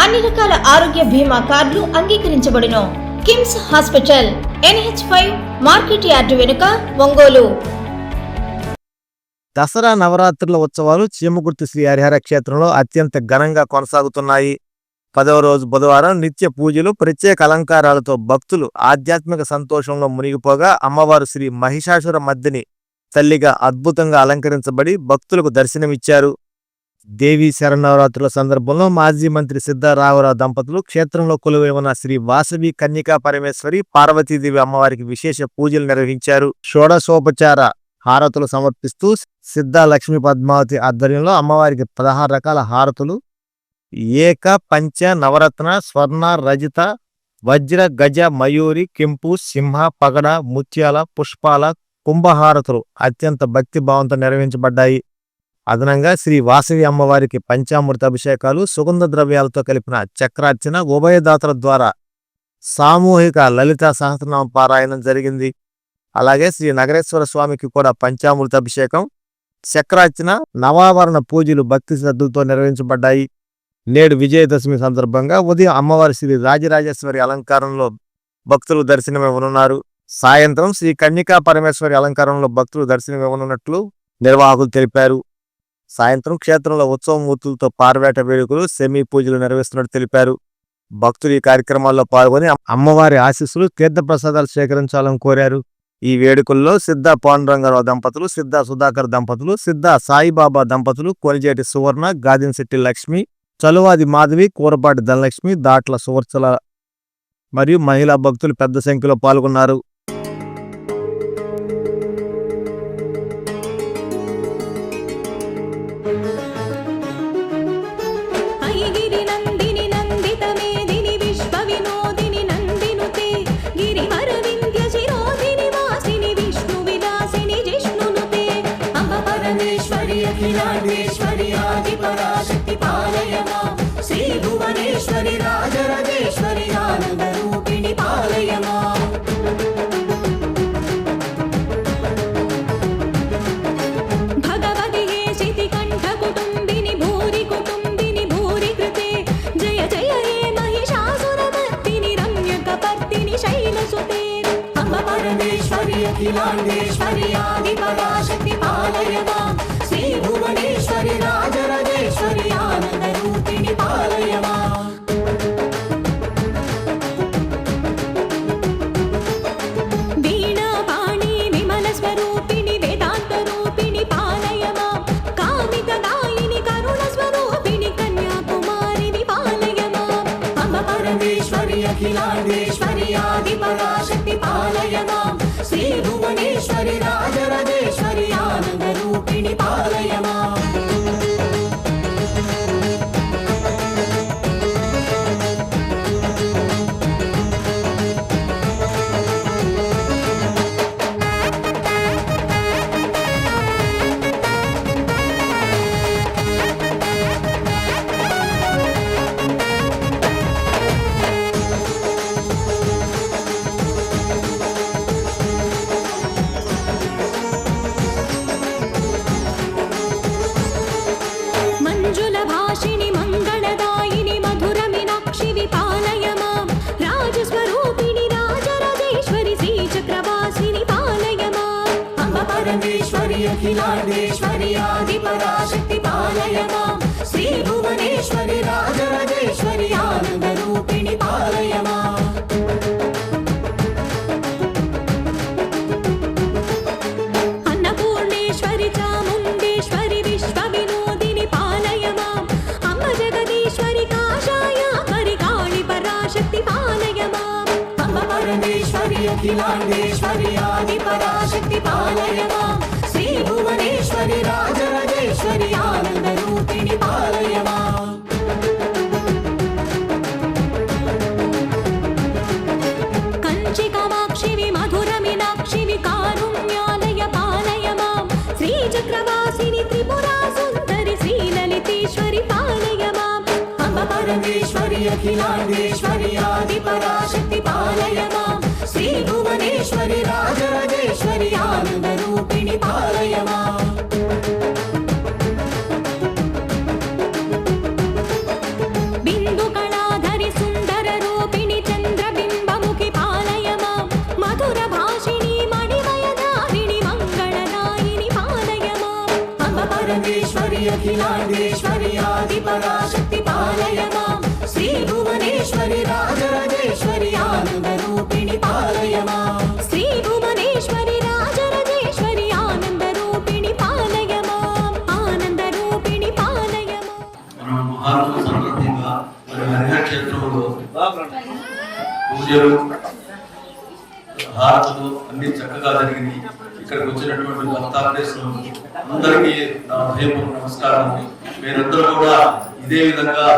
అన్ని రకాల ఆరోగ్య బీమా కార్డులు అంగీకరించబడును. KIMS hospital NH five market yard వెనుక ఒంగోలు. దసరా నవరాత్రుల ఉత్సవాలు చీమగుర్తి శ్రీ హరిహర క్షేత్రంలో అత్యంత ఘనంగా కొనసాగుతున్నాయి. పదవ రోజు బుధవారం నిత్య పూజలు ప్రత్యేక అలంకారాలతో భక్తులు ఆధ్యాత్మిక సంతోషంలో మునిగిపోగా అమ్మవారు శ్రీ మహిషాసుర మద్దిని తల్లిగా అద్భుతంగా అలంకరించబడి భక్తులకు దర్శనమిచ్చారు. దేవీ శరణవరాత్రుల సందర్భంలో మాజీ మంత్రి సిద్ధారామరావు దంపతులు క్షేత్రంలో కొలువై ఉన్న శ్రీ వాసవి కన్యకా పరమేశ్వరి పార్వతీదేవి అమ్మవారికి విశేష పూజలు నిర్వహించారు. షోడశోపచార హారతులు సమర్పిస్తూ సిద్ధ లక్ష్మీ పద్మావతి ఆధ్వర్యంలో అమ్మవారికి పదహారు రకాల హారతులు. ఏక పంచ నవరత్న స్వర్ణ రజిత వజ్ర గజ మయూరి కెంపు సింహ పగడ ముత్యాల పుష్పాల కుంభహారతులు అత్యంత భక్తి భావంతో నిర్వహించబడ్డాయి. అదనంగా శ్రీ వాసవి అమ్మవారికి పంచామృత అభిషేకాలు సుగంధ ద్రవ్యాలతో కలిపిన చక్రార్చన ఉభయదాతల ద్వారా సామూహిక లలిత సహస్రనామ పారాయణం జరిగింది. అలాగే శ్రీ నగరేశ్వర స్వామికి కూడా పంచామృత అభిషేకం చక్రార్చన నవావరణ పూజలు భక్తి శ్రద్ధలతో నిర్వహించబడ్డాయి. నేడు విజయదశమి సందర్భంగా ఉదయం అమ్మవారి శ్రీ రాజరాజేశ్వరి అలంకారంలో భక్తులు దర్శనమివ్వనున్నారు. సాయంత్రం శ్రీ కన్యకా పరమేశ్వరి అలంకారంలో భక్తులు దర్శనమివ్వనున్నట్లు నిర్వాహకులు తెలిపారు. సాయంత్రం క్షేత్రంలో ఉత్సవ మూర్తులతో పార్వేట వేడుకలు సెమీ పూజలు నిర్వహిస్తున్నట్టు తెలిపారు. భక్తులు ఈ కార్యక్రమాల్లో పాల్గొని అమ్మవారి ఆశీస్సులు తీర్థప్రసాదాలు సేకరించాలని కోరారు. ఈ వేడుకల్లో సిద్ధ పాండురంగారావు దంపతులు సిద్ధ సుధాకర్ దంపతులు సిద్ధ సాయిబాబా దంపతులు కొలిజేటి సువర్ణ గాదిన్శెట్టి లక్ష్మి చలువాది మాధవి కూరపాటి ధనలక్ష్మి దాట్ల సువర్చల మరియు మహిళా భక్తులు పెద్ద సంఖ్యలో పాల్గొన్నారు. పరమేశ్వరి అఖిలాండేశ్వరి ఆది పరాశక్తి అఖిలాండేశ్వరి ఆది పరాశక్తి పాలయ మాం శ్రీ భువనేశ్వరి రాజరాజేశ్వరి ఆనంద రూపిణి పాలయ మాం మధుర మీనాక్షివి కారుణ్యాలయ పాలయ మాం శ్రీ చక్రవాసిని త్రిపురా సుందరి శ్రీ లలితేశ్వరి పాలయ మాం అంబ పరమేశ్వరి అఖిలాండేశ్వరి ఆది పరాశక్తి పాలయ మాం భువనేశ్వరి రాజరాజేశ్వరి ఆనంద రూపిణి పాలయ మనం మహాత్మ మరి హరిహర క్షేత్రంలో పూజలు హారతులు అన్ని చక్కగా జరిగింది. ఇక్కడికి వచ్చినటువంటి భక్తాగ్రేసులు అందరికీ నా హృదయపూర్వక నమస్కారం మీరందరూ కూడా ఇదే విధంగా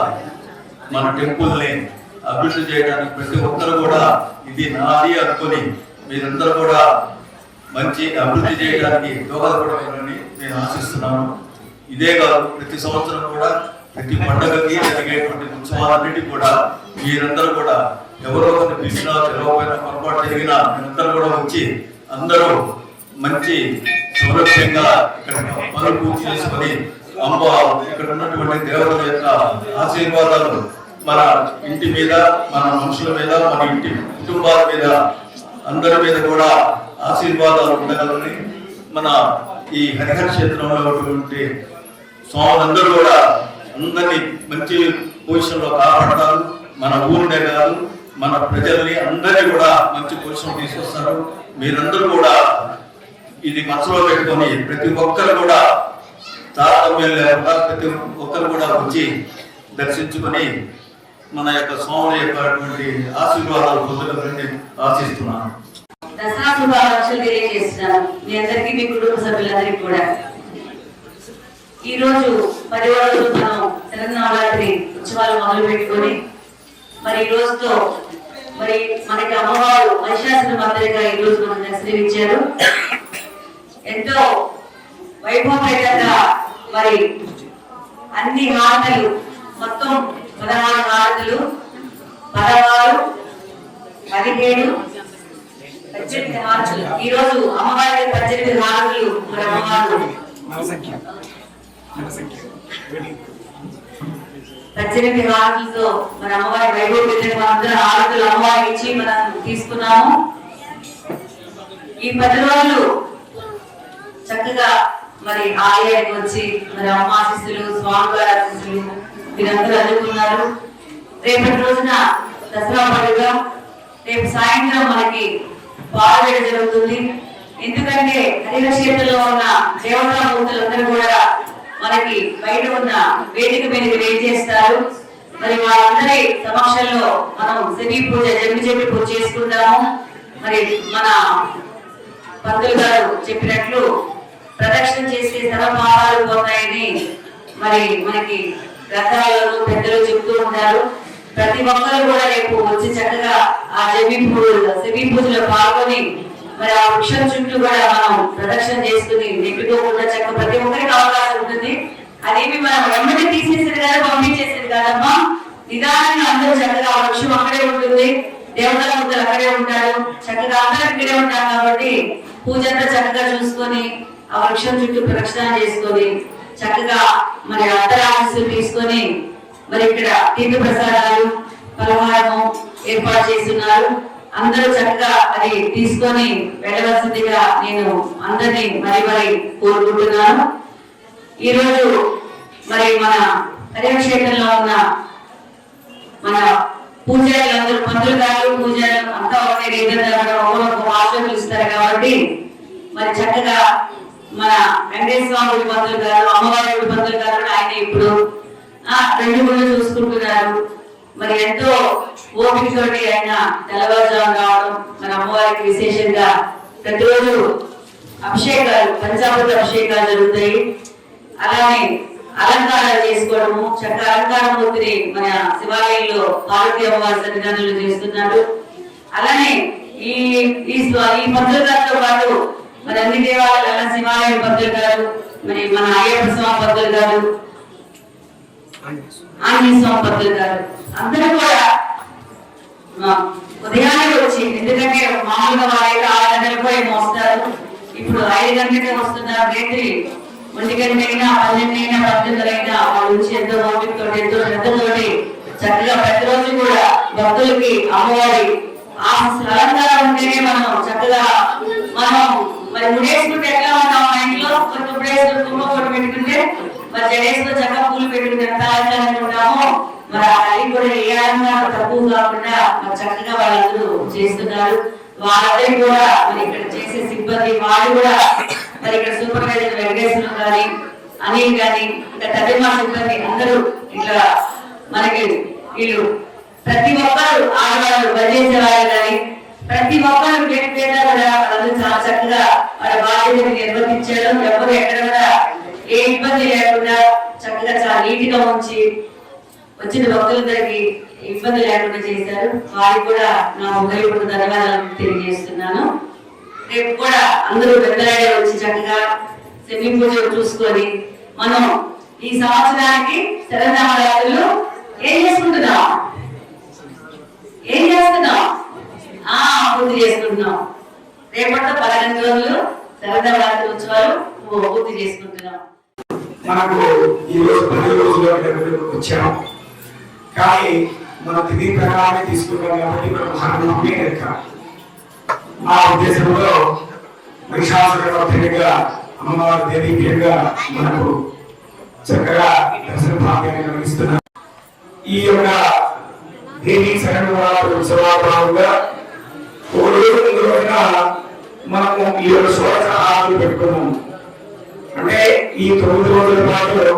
మన టెంపుల్ని అభివృద్ధి చేయడానికి ప్రతి ఒక్కరు కూడా ఇది నాది అనుకొని మీరందరూ కూడా మంచి అభివృద్ధి చేయడానికి దోహదపడమేనని నేను ఆశిస్తున్నాను. ఇదే కాదు ప్రతి సంవత్సరం కూడా ప్రతి పండగకి జరిగేటువంటి ఉత్సవాలన్నిటి కూడా మీరందరూ కూడా ఎవరో ఒకరిని పిలిచినా తెలవకపోయినా పొరపాటు జరిగినా మీరందరూ కూడా వచ్చి అందరూ మంచి సౌరక్షంగా ఇక్కడ పనులు పూర్తి చేసుకొని అమ్మ ఇక్కడ ఉన్నటువంటి దేవతల యొక్క ఆశీర్వాదాలు మన ఇంటి మీద మన మనుషుల మీద మన ఇంటి కుటుంబాల మీద అందరి మీద కూడా ఆశీర్వాదాలు ఉండగలని మన ఈ హరిహర క్షేత్రంలో ఉన్నటువంటి స్వాములందరూ కూడా అందరినీ మంచి పొజిషన్లో కాపాడతారు మన ఊరుడే కాదు మన ప్రజల్ని అందరినీ కూడా మంచి పొజిషన్ తీసుకొస్తారు. మీరందరూ కూడా ఇది మనసులో పెట్టుకొని ప్రతి ఒక్కరు కూడా తారతమ్యం లేకుండా ప్రతి ఒక్కరు కూడా వచ్చి దర్శించుకొని మన యొక్క స్వామి యొక్క ఆశీర్వాదాలు పొందగలని ఆశిస్తున్నాను. దసరా శుభాకాంక్షలు తెలియజేస్తున్నాను. మీ అందరికీ మీ కుటుంబ సభ్యులందరికీ కూడా. ఈ రోజు పది రోజులు మనం శరన్నవరాత్రి ఉత్సవాలు మొదలు పెట్టుకొని మరి ఈ రోజుతో మరి మనకి అమ్మవారు మహిషాసుల మాదిరిగా ఈ రోజు మనం దర్శనమిచ్చారు. ఎంతో వైభవపేతంగా మరి అన్ని హారతలు మొత్తం పదహారు హారతలు పదహారు పదిహేడు పద్దెనిమిది హారతులు. ఈ రోజు అమ్మవారి పద్దెనిమిది హారతులు మరి అమ్మవారు. పద్దెనిమిది హారతులతో మన అమ్మవారి వైభవం అందరూ హారతులు అమ్మవారి ఇచ్చి మనం తీసుకున్నాము. ఈ పది రోజులు చక్కగా మరి ఆలయానికి వచ్చి మరి అమ్మ ఆశీస్సులు స్వామివారి ఆశీస్సులు మీరందరూ అందుకున్నారు. రేపటి రోజున దసరా పండుగ. రేపు సాయంత్రం మనకి పాల్గొనడం జరుగుతుంది. ఎందుకంటే హరిహర క్షేత్రంలో ఉన్న దేవతామూర్తులందరూ కూడా మనకి బయట ఉన్న వేదిక మీదకి వేడి చేస్తారు. మరి వాళ్ళందరి సమక్షంలో మనం శని పూజ జమి చెప్పి పూజ చేసుకుంటాము. మరి మన పంతులు గారు చెప్పినట్లు ప్రదక్షిణ చేసే సర్వపాపాలు పోతాయని మరి మనకి గ్రంథాలలో పెద్దలు చెబుతూ ఉంటారు. ప్రతి ఒక్కరు కూడా రేపు వచ్చి చక్కగా ఆ జమి పూజ శమి పూజలో పాల్గొని మరి ఆ వృక్షం చుట్టూ కూడా మనం ప్రదక్షిణ చేసుకుని నెట్టుకోకుండా చక్క ప్రతి ఒక్కరికి అవకాశం ఉంటుంది. అదేమి మనం వెంబడి తీసేసేది కాదు పంపించేసేది కాదమ్మా. నిదానంగా అందరూ చక్కగా ఆ వృక్షం అక్కడే ఉంటుంది. దేవతల ముద్దలు అక్కడే ఉంటారు. చక్కగా అందరూ ఇక్కడే ఉంటారు కాబట్టి పూజ అంతా చక్కగా చూసుకొని ఆ వృక్షం చుట్టూ ప్రదక్షిణ చేసుకొని చక్కగా మరి అత్తరాశస్సులు తీసుకొని మరి ఇక్కడ తీర్థ ప్రసాదాలు పలహారము ఏర్పాటు చేస్తున్నారు. అందరూ చక్కగా అది తీసుకొని వెళ్ళవలసిందిగా నేను అందరినీ మరి మరి కోరుకుంటున్నాను. ఈరోజు మరి మన పర్యవేక్షణలో ఉన్న మన పూజారులు అందరూ పంతులు గారు పూజారులు అంతా ఒకే రీతిలో ఒక పిలుస్తారు కాబట్టి మరి చక్కగా మన వెంకటేశ్వర స్వామి పంతులు గారు అమ్మవారి పంతులు గారు ఆయన ఇప్పుడు ఆ రెండు గుళ్ళు చూసుకుంటున్నారు. మరి ఎంతో ఓపిక తోటి ఆయన తెల్లవారుజాము రావడం మన అమ్మవారికి విశేషంగా ప్రతిరోజు అభిషేకాలు పంచామృత అభిషేకాలు జరుగుతాయి. అలానే అలంకారాలు చేసుకోవడము చక్క అలంకార మూర్తిని మన శివాలయంలో పార్వతీ అమ్మవారి సన్నిధానంలో చేస్తున్నారు. అలానే ఈ ఈ ఈ పంతులు గారితో పాటు మరి అన్ని దేవాలయాల శివాలయం గారు మరి మన అయ్యప్ప స్వామి గారు ఆంజనేయ స్వామి. గారు అందరూ కూడా ఉదయాన్నే వచ్చి ఎందుకంటే మామూలుగా వాళ్ళైతే ఆరు గంటలకు ఏమో వస్తారు ఇప్పుడు ఐదు గంటలకే వస్తున్నారు రేత్రి. ఒంటి గంట అయినా పన్నెండు అయినా అయినా వాళ్ళు ఎంతో ఓపికతో ఎంతో శ్రద్ధతోటి చక్కగా ప్రతిరోజు కూడా భక్తులకి అమ్మవారి ఆ స్థలంగా ఉంటేనే మనం చక్కగా మనం మరి ముడేసుకుంటే ఎట్లా ఉంటాం? మా ఇంట్లో కొంచెం ముడేసుకుని కుంభ పెట్టుకుంటే మరి జడేసులో చక్కగా పూలు పెట్టుకుంటే ఎంత అలంకారంగా ఉంటామో మరి ఆ కూడా ఏ అలంకారం తక్కువ కాకుండా మరి చక్కగా వాళ్ళందరూ చేస్తున్నారు వాళ్ళందరికీ కూడా మరి ఇక్కడ చేసే సిబ్బంది వాళ్ళు కూడా మరి ఇక్కడ సూపర్వైజర్ వెంకటేశ్వరం కానీ అనిల్ కానీ ఇంకా తదిమా సిబ్బంది అందరూ ఇట్లా మనకి వీళ్ళు ప్రతి ఒక్కరు ఆడవాళ్ళు పనిచేసే వాళ్ళు కానీ ప్రతి ఒక్కరు పేరు కూడా వాళ్ళందరూ చాలా చక్కగా వాళ్ళ బాధ్యతను నిర్వర్తించడం ఎవరు ఎక్కడ కూడా ఏ ఇబ్బంది లేకుండా చక్కగా చాలా నీటిగా ఉంచి వచ్చిన భక్తులందరికీ ఇబ్బంది లేకుండా చేశారు. వారికి కూడా నా హృదయపూర్వక ధన్యవాదాలు తెలియజేస్తున్నాను. రేపు కూడా అందరూ పెద్దలాడే వచ్చి చక్కగా శని పూజ చూసుకొని మనం ఈ సంవత్సరానికి శరన్నవరాత్రులు ఏం చేసుకుంటున్నాం? ఏం చేస్తున్నాం? ఆ పూర్తి చేసుకుంటున్నాం. రేపటితో పదకొండు రోజులు శరన్నవరాత్రి ఉత్సవాలు పూర్తి చేసుకుంటున్నాం. మనకు ఈ రోజు పది రోజులు వచ్చాము. కానీ మన తిథి ప్రకారమే తీసుకుంటాం కాబట్టి మనం మహానవమి లెక్క. ఆ ఉద్దేశంలో మహిషాసురవర్ధనిగా అమ్మవారి దేవి పేరుగా మనకు చక్కగా దర్శన భాగ్యాన్ని కలిగిస్తున్నాం ఈ యొక్క దేవి శరణవరాత్రి ఉత్సవాల భాగంగా ఒక రోజు ముందు రోజున మనము ఈ యొక్క షోడశ ఆకులు పెట్టుకున్నాము. అంటే ఈ తొమ్మిది రోజుల పాటు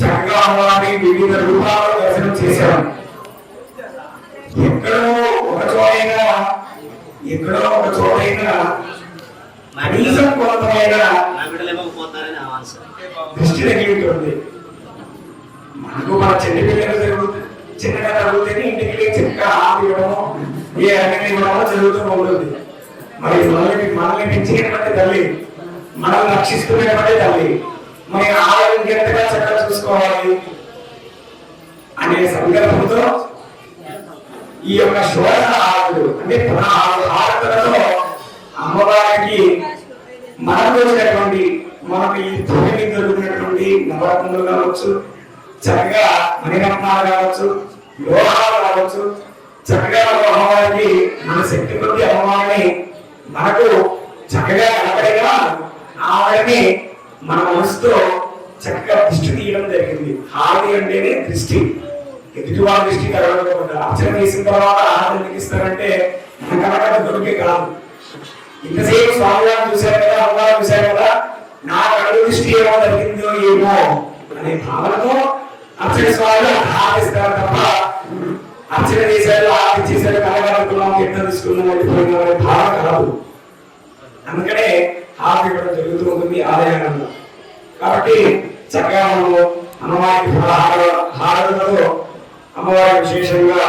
చక్కగా అమ్మవారిని వివిధ రూపాల్లో దర్శనం చేశాం ఎక్కడో ఒక చోటైనా ఎక్కడో ఒక చోటైనా కనీసం కొంతమైనా దృష్టి తగిలింటుంది. మనకు మన చెల్లి పిల్లలు జరుగుతుంది చిన్నగా జరుగుతుంది ఇంటికి చక్కగా ఆకు ఇవ్వడము ఏ అన్నం ఇవ్వడమో జరుగుతూ ఉంటుంది. మరి మనల్ని మనల్ని పెంచినటువంటి తల్లి మనల్ని రక్షిస్తున్నటువంటి తల్లి మరి ఆలయం ఎంతగా చక్కగా చూసుకోవాలి అనే సందర్భంతో ఈ యొక్క షోడశ ఆరుడు అంటే పదహారు ఆకులతో అమ్మవారికి మనకు వచ్చినటువంటి మనకు ఈ భూమి దొరికినటువంటి నవరత్నలు కావచ్చు చక్కగా మణిరత్నాలు కావచ్చు లోహాలు కావచ్చు చక్కగా ఒక అమ్మవారికి మన శక్తి కొద్ది అమ్మవారిని మనకు చక్కగా కనపడేగా ఆవిడని మన మనసుతో చక్కగా దృష్టి తీయడం జరిగింది. హారతి అంటేనే దృష్టి. ఎదుటివారి దృష్టి కలగకుండా అర్చన చేసిన తర్వాత ఆహారం ఇస్తారంటే మన దొరికే కాదు. ఇంతసేపు స్వామి గారు చూశారు కదా అమ్మగారు చూశారు కదా నా కళ్ళు దృష్టి ఏమో జరిగిందో ఏమో అనే భావనతో అర్చన స్వామి ఆరాధిస్తారు తప్ప అర్చన చేశారు ఆరతి చేశారు కలగలుగుతున్నాం ఎంత తీసుకున్నాం అనే భావన కలదు అందుకనే ఆరతి జరుగుతూ ఉంటుంది ఆలయాలలో కాబట్టి చక్కగా మనము అమ్మవారికి హార హారతులతో అమ్మవారి విశేషంగా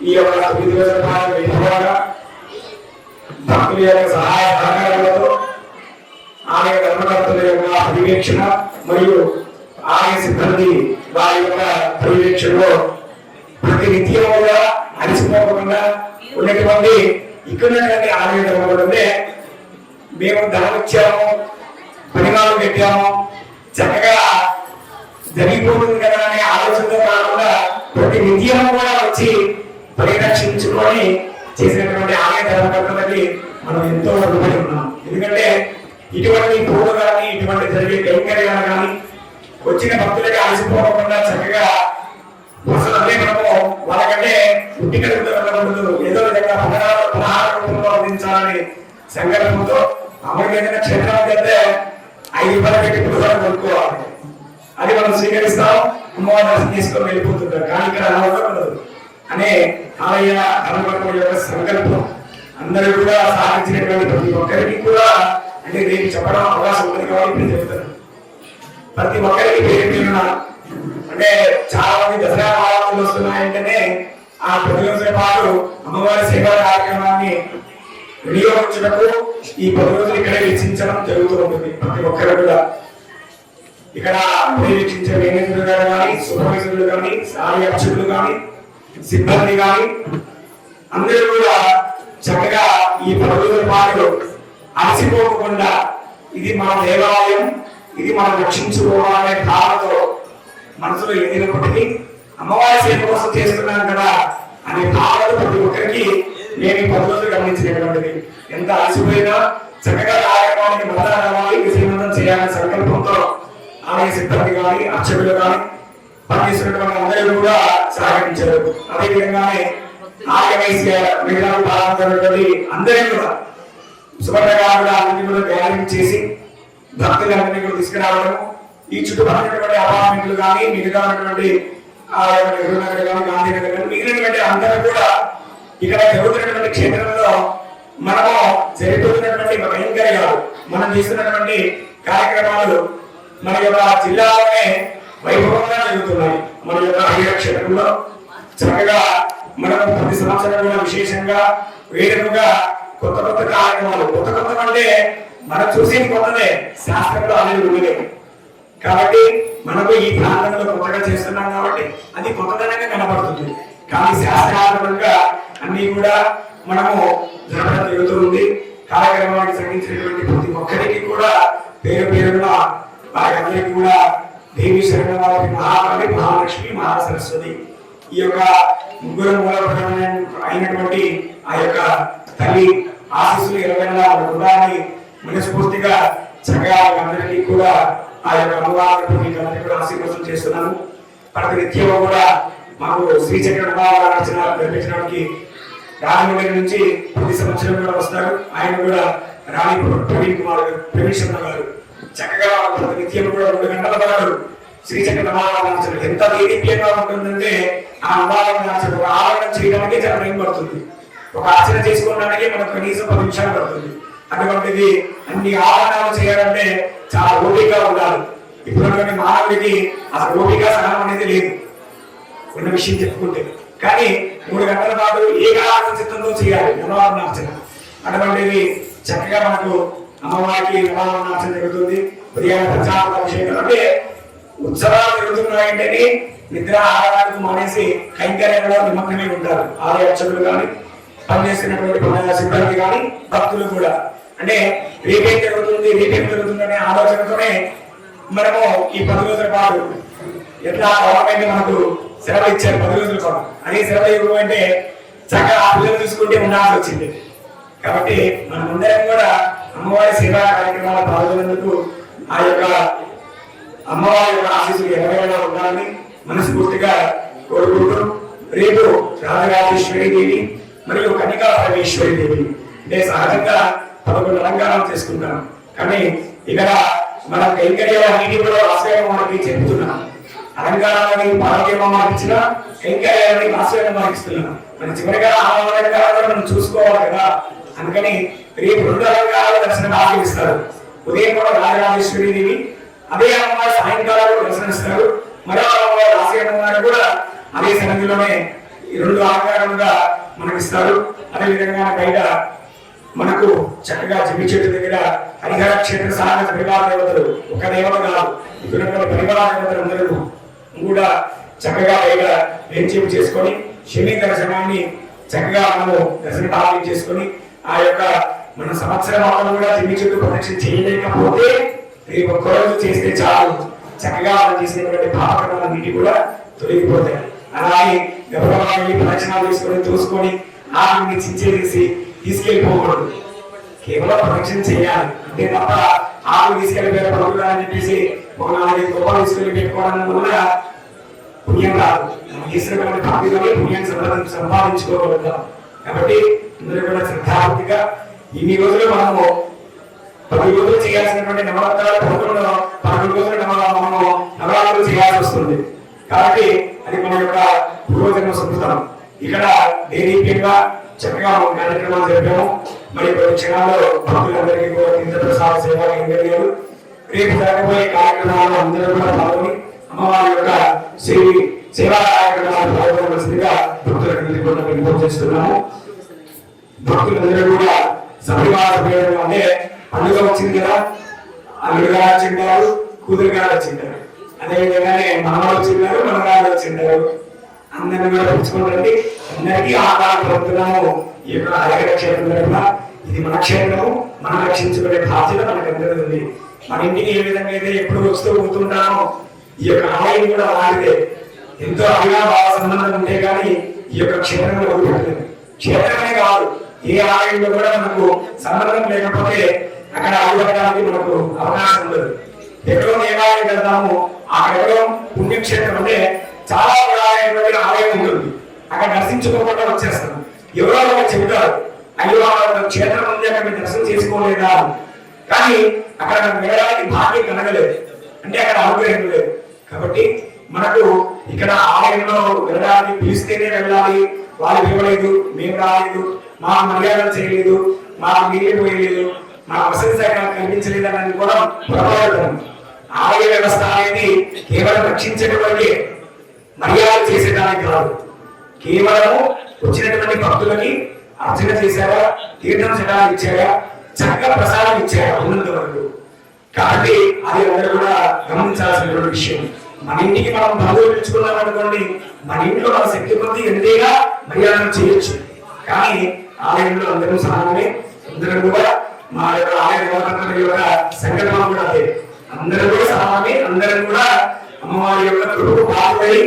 ఈ యొక్క తొమ్మిది రోజుల పాటు భక్తుల యొక్క సహాయ సహకారాలతో ఆలయ ధర్మకర్తల యొక్క పర్యవేక్షణ మరియు ఆలయ సిబ్బంది వారి యొక్క పర్యవేక్షణలో ప్రతి నిత్యం కూడా అలసిపోకుండా ఉన్నటువంటి ఇక్కడ ఉన్నటువంటి ఆలయ ధర్మకర్తలే మేము ధనం ఇచ్చాము పెట్టాము. చక్కగా జరిగిపోతుంది కదా అనే ఆలోచనతో కాకుండా ప్రతి నిత్యం కూడా వచ్చి పరిరక్షించుకొని చేసినటువంటి ఆలయ ధర్మకర్తలకి మనం ఎంతో రుణపడి ఉన్నాం. ఎందుకంటే ఇటువంటి పూలు కానీ ఇటువంటి జరిగే కైంకర్యాలు కానీ వచ్చిన భక్తులకి అలసిపోకుండా చక్కగా అసలు మనము వాళ్ళకంటే ఇంటి వెళ్ళకూడదు ఏదో విధంగా పదహారు పదహారు రూపంలో అందించాలని సంకల్పంతో అమ్మకి ఏదైనా క్షేత్రానికి వెళ్తే ఐదు రూపాయలు పెట్టి పుస్తకాలు కొనుక్కోవాలి. అది మనం స్వీకరిస్తాం అమ్మవారి దర్శనం చేసుకొని వెళ్ళిపోతుంటారు. కానీ ఇక్కడ అలా ఉండకూడదు అనే ఆలయ ధర్మకర్మ యొక్క సంకల్పం. అందరూ కూడా సాధించినటువంటి ప్రతి ఒక్కరికి కూడా అంటే నేను చెప్పడం అవకాశం ఉంది కాబట్టి చెప్తాను. ప్రతి ఒక్కరికి పేరు అంటే చాలా మంది దసరా ఆరాధనలు వస్తున్నాయంటేనే ఆ ప్రతి రోజుల పాటు అమ్మవారి సేవా కార్యక్రమాన్ని వినియోగించటకు ఈ పది రోజులు ఇక్కడే వీక్షించడం జరుగుతూ ఉంటుంది ప్రతి ఒక్కరు కూడా ఇక్కడ పర్యవేక్షించే మేనేజర్లు గారు కానీ సూపర్వైజర్లు కానీ సాయి అర్చకులు కానీ సిబ్బంది కానీ అందరూ కూడా చక్కగా ఈ పది రోజుల పాటు అలసిపోకుండా ఇది మన దేవాలయం ఇది మనం రక్షించుకోవాలనే భావనతో మనసులో ఎదిగినప్పటికీ అమ్మవారి సేవ కోసం చేస్తున్నాం కదా అనే భావన ప్రతి ఒక్కరికి నేను ఈ పది గమనించినటువంటిది ఎంత ఆశపోయినా చక్కగా కార్యక్రమానికి మద్దతు రావాలి విజయవంతం చేయాలనే సంకల్పంతో ఆలయ సిబ్బంది కానీ అర్చకులు కానీ పనిచేసినటువంటి అందరూ కూడా సహకరించారు. అదేవిధంగానే ఆలయ వైశ్య మిగతా పాల్గొన్నటువంటి అందరూ కూడా సుభద్రగా కూడా అన్ని కూడా గ్యాలరీ చేసి భక్తులందరినీ కూడా తీసుకురావడం ఈ చుట్టుపక్కల అపార్ట్మెంట్లు కానీ మిగతా ఉన్నటువంటి గాంధీనగర్ కానీ మిగిలినటువంటి అందరూ కూడా ఇక్కడ జరుగుతున్నటువంటి క్షేత్రంలో మనము జరుగుతున్నటువంటి భయంకరాలు మనం చేస్తున్నటువంటి కార్యక్రమాలు మన యొక్క జిల్లాలోనే వైభవంగా జరుగుతున్నాయి. మన యొక్క హరిహర క్షేత్రంలో చక్కగా మనం ప్రతి సంవత్సరం విశేషంగా వేడుకగా కొత్త కొత్త కార్యక్రమాలు కొత్త కొత్త అంటే మనం చూసేది కొత్తదే శాస్త్రంలో అనేది ఉండలేదు కాబట్టి మనకు ఈ ప్రాంతంలో కొత్తగా చేస్తున్నాం కాబట్టి అది కొత్తదనంగా కనబడుతుంది. కానీ శాస్త్రాత్మకంగా అన్ని కూడా మనము జరపడం జరుగుతుంది కార్యక్రమానికి సంబంధించినటువంటి ప్రతి ఒక్కరికి కూడా పేరు పేరున వారి కూడా దేవి శరణ వారి మహాకవి మహాలక్ష్మి మహాసరస్వతి ఈ యొక్క ముగ్గురు మూలపరమైన అయినటువంటి ఆ యొక్క తల్లి ఆశీస్సులు ఎలాగైనా ఉండాలని మనస్ఫూర్తిగా చక్కగా అందరికీ కూడా ఆ యొక్క అమ్మవారిని మీకు అందరికీ కూడా ఆశీర్వచనం చేస్తున్నాను. ప్రతి నిత్యం కూడా మాకు శ్రీచక్ర చక్ర నిర్మించడానికి రాజమండ్రి నుంచి ప్రతి సంవత్సరం కూడా వస్తారు. ఆయన కూడా రాణి ప్రవీణ్ కుమార్ గారు ప్రవీణ్ శర్మ గారు. చక్కగా నిత్యం కూడా రెండు గంటల పాటు శ్రీచక్ర నమాచరణ ఎంత వేదికగా ఉంటుందంటే ఆ నమాచరణ ఆవరణ చేయడానికి చాలా టైం పడుతుంది. ఒక ఆచరణ చేసుకోవడానికి మనకు కనీసం పది నిమిషాలు పడుతుంది. అటువంటిది అన్ని ఆవరణాలు చేయాలంటే చాలా ఓపికగా ఉండాలి. ఇప్పుడు మానవుడికి అసలు ఓపిక సహనం అనేది లేదు. ఉన్న విషయం చెప్పుకుంటే. కానీ మూడు గంటల పాటు ఏకాగ్ర చిత్తంతో చేయాలి? నవరాత్రార్చన అటువంటిది చక్కగా మనకు అమ్మవారికి నవరాత్రార్చన జరుగుతుంది. ఉదయాన్న ప్రచారం అభిషేకం. అంటే ఉత్సవాలు జరుగుతున్నాయంటేనే నిద్ర ఆహారాలకు మానేసి కైంకర్యంలో నిమగ్నమై ఉంటారు. ఆలయ అర్చకులు కానీ పనిచేసినటువంటి పని సిబ్బంది కానీ భక్తులు కూడా. అంటే రేపేం జరుగుతుంది రేపేం జరుగుతుంది అనే ఆలోచనతోనే మనము ఈ పది రోజుల పాటు ఎట్లా గవర్నమెంట్ మనకు సెలవు ఇచ్చారు పది రోజులు కూడా. అదే సెలవు ఇవ్వడం అంటే చక్కగా ఆ పిల్లలు చూసుకుంటే ఉండాల్సి వచ్చింది. కాబట్టి మనం అందరం కూడా అమ్మవారి సేవా కార్యక్రమాలు పాల్గొనేందుకు ఆ యొక్క అమ్మవారి యొక్క ఆశీస్సులు ఎవరైనా ఉండాలని మనస్ఫూర్తిగా కోరుకుంటూ రేపు రాజరాజేశ్వరి దేవి మరియు కనికా పరమేశ్వరి దేవి అంటే సహజంగా పదకొండు అలంకారాలు చేసుకుంటాం. కానీ ఇక్కడ మన కైంకర్యాలన్నిటి కూడా ఆశ్రయం మనకి చెప్తున్నాం. అలంకారాలని పార్వతీయమ్మ మార్పించినా ఇచ్చిన ఎవరికి ఆశ్రయం మార్పిస్తున్నా ఇస్తున్నాం చివరిగా ఆ అలంకారాలను మనం చూసుకోవాలి కదా. అందుకని రేపు రెండు అలంకారాలు దర్శనం ఆచరిస్తారు. ఉదయం కూడా రాజరాజేశ్వరి దేవి అదే అమ్మవారు సాయంకాలంలో దర్శనమిస్తారు. మరో అమ్మవారు ఆశ్రయం అమ్మవారు కూడా అదే సన్నిధిలోనే రెండు ఆకారాలుగా మనకిస్తారు అదేవిధంగా అదే విధంగా బయట మనకు చక్కగా జమి చెట్టు దగ్గర హరిహర క్షేత్ర సాగర పరివార దేవతలు ఒక దేవత కాదు ఇక్కడ పరివార దేవతలు అందరూ కూడా చక్కగా పైగా వేంచేపు చేసుకొని శని దర్శనాన్ని చక్కగా మనము దర్శన భావం చేసుకొని ఆ యొక్క మన సంవత్సరం కూడా తిరిగి చెట్టు ప్రదక్షిణ చేయలేకపోతే రేపు ఒక్కరోజు చేస్తే చాలు. చక్కగా మనం చేసినటువంటి పాపకర్మాలన్నిటి కూడా తొలగిపోతాయి. అలాగే గౌరవాన్ని ప్రదక్షిణాలు తీసుకొని చూసుకొని ఆవిని చించేసి తీసుకెళ్ళిపోకూడదు. కేవలం ప్రదక్షిణ చేయాలి. అంతే తప్ప ఆమె తీసుకెళ్ళిపోయే ప్రభుత్వం అని చెప్పేసి ఒక నాలుగైదు రూపాయలు తీసుకెళ్ళి పెట్టుకోవడం వల్ల పుణ్యం రాదు మనం చేసినటువంటి సంపాదించుకోగలుగుతాం. కాబట్టి అందరూ కూడా శ్రద్ధాభక్తిగా ఇన్ని రోజులు మనము పది రోజులు చేయాల్సినటువంటి నవరాత్రాలు పదకొండు పదకొండు రోజులు మనము నవరాత్రులు చేయాల్సి వస్తుంది. కాబట్టి అది మన యొక్క పూర్వజన్మ సంస్కారం. ఇక్కడ దేదీప్యంగా చక్కగా కార్యక్రమాలు జరిపాము. మరి కొన్ని క్షణాల్లో భక్తులందరికీ కూడా తీర్థ ప్రసాద సేవ కలిగారు రేపు జరగబోయే కార్యక్రమాల్లో అందరూ కూడా పాల్గొని అమ్మవారి యొక్క సేవి సేవా కార్యక్రమాలు పాల్గొనవలసిందిగా భక్తులకు కూడా విజ్ఞప్తి చేస్తున్నాము. భక్తులందరూ కూడా సభ్యవాద పేరు అంటే పండుగ వచ్చింది కదా. అల్లుడు గారు వచ్చింటారు కూతురు గారు వచ్చింటారు అదే మనవాళ్ళు వచ్చింటారు మనగాళ్ళు వచ్చింటారు అందరిని కూడా పిలుచుకోండి అందరికీ ఆహారం పొందుతున్నాము ఈ యొక్క అరగ క్షేత్రం ఇది మన క్షేత్రము. మనం రక్షించుకునే బాధ్యత మనకందరూ ఉంది. మన ఇంటికి ఏ విధంగా అయితే ఎప్పుడు వస్తూ పోతుంటామో ఈ యొక్క ఆలయం కూడా అలాంటిదే. ఎంతో అవినాభావ సంబంధం ఉంటే కానీ ఈ యొక్క క్షేత్రంలో క్షేత్రమే కాదు ఏ ఆలయంలో కూడా మనకు సంబంధం లేకపోతే అక్కడ అడుగుపెట్టడానికి మనకు అవకాశం ఉండదు. ఎక్కడో దేవాలయం వెళ్తాము అక్కడ ఎక్కడో పుణ్యక్షేత్రం అంటే చాలా విధాలైనటువంటి ఆలయం ఉంటుంది. అక్కడ దర్శించుకోకుండా వచ్చేస్తాం. ఎవరో ఒకరు చెబుతారు అయ్యో క్షేత్రం ఉంది అక్కడ దర్శనం చేసుకోలేదా? కానీ అక్కడ వెళ్ళడానికి భాగ్య కనగలేదు. అంటే అక్కడ అనుగ్రహం లేదు. కాబట్టి మనకు ఇక్కడ ఆలయంలో వెళ్ళడానికి పిలిస్తేనే వెళ్ళాలి. వాళ్ళు ఇవ్వలేదు మేము రాలేదు మా మర్యాదలు చేయలేదు మా నీళ్ళు పోయలేదు మా వసతి శాఖ కనిపించలేదు అనేది కూడా పొరపాటు ఆలయ వ్యవస్థ అనేది కేవలం రక్షించేటువంటి మర్యాద చేసేదానికి కాదు. కేవలం వచ్చినటువంటి భక్తులకి అర్చన చేశారా తీర్థం చేయడానికి ఇచ్చారా చక్కగా ప్రసాదం ఇచ్చారు ఉన్నంత కాబట్టి అది అందరూ కూడా గమనించాల్సినటువంటి విషయం. మన ఇంటికి మనం బంధువులు పిలుచుకున్నాం అనుకోండి మన ఇంట్లో మన శక్తి కొద్ది ఎంతేగా మర్యాదలు చేయొచ్చు. కానీ ఆలయంలో అందరూ సమానమే. అందరూ కూడా మా యొక్క ఆలయ దేవతల యొక్క సంకల్పం కూడా అదే. అందరూ కూడా సమానమే. అందరం కూడా అమ్మవారి యొక్క కృపకు పాల్పడి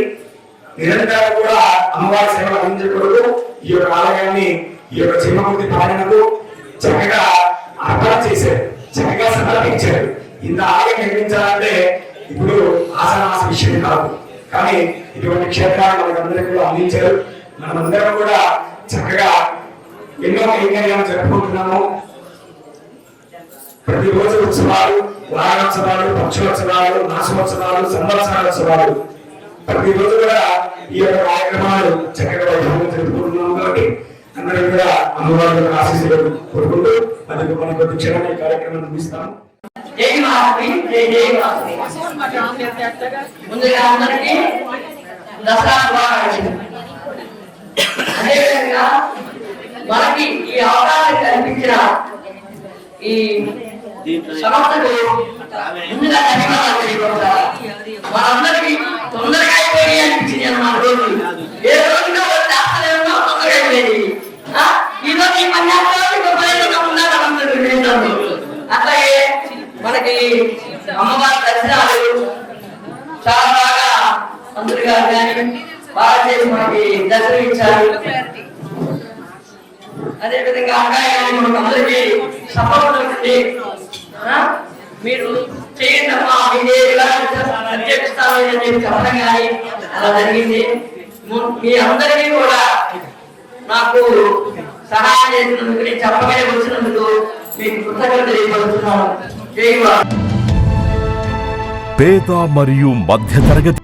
నిరంతరం కూడా అమ్మవారి సేవలు అందించకూడదు. ఈ యొక్క ఆలయాన్ని ఈ యొక్క చీమమూర్తి పాలనకు చక్కగా అక్కడ చేశారు. చక్కగా సమర్పించారు ఇంత ఆలయం నిర్మించాలంటే ఇప్పుడు ఆసనాస విషయం కాదు. కానీ ఇటువంటి క్షేత్రాలు మనకందరికీ కూడా అందించారు. మనమందరం కూడా చక్కగా ఎన్నో కైంకర్యాలు జరుపుకుంటున్నాము. ప్రతిరోజు ఉత్సవాలు వారోత్సవాలు పక్షోత్సవాలు మాసోత్సవాలు సంవత్సరాలోత్సవాలు. ప్రతిరోజు కూడా ఈ యొక్క కార్యక్రమాలు చక్కగా వైభవంగా కాబట్టి అందరూ కూడా అమ్మవారి ఆశీస్సులు కోరుకుంటూ మనకు క్షణం ఈ కార్యక్రమం ముగిస్తాము. ముందుగా అందరికీ దసరా అదేవిధంగా మనకి ఈ అవకాశం కల్పించిన ఈ సంస్థకు ముందుగా ధన్యవాదాలు మనందరికీ తొందరగా అయిపోయి అనిపించింది అన్నమాట రోజు ఏ రోజున శాస్త్రం తొందరగా అయిపోయింది ఆ? ఈ రోజు ఈ పన్నెండు ఇంకో పదిహేను ఉన్నారు అట్లాగే మనకి అమ్మవారి దర్శనాలు చాలా బాగా మంత్రి గారు కానీ బాగా చేసి మనకి ఇచ్చారు. అదే విధంగా అక్కాయ మనకు అందరికీ సపోర్ట్ మీరు చేయండి అమ్మా మీదే అధ్యక్షిస్తామని చెప్పి చెప్పడం కానీ అలా జరిగింది. మీ అందరికీ కూడా నాకు సహాయం చేసినందుకు నేను వచ్చినందుకు మీకు కృతజ్ఞత తెలియపరుస్తున్నాను. పేద మరియు మధ్యతరగతి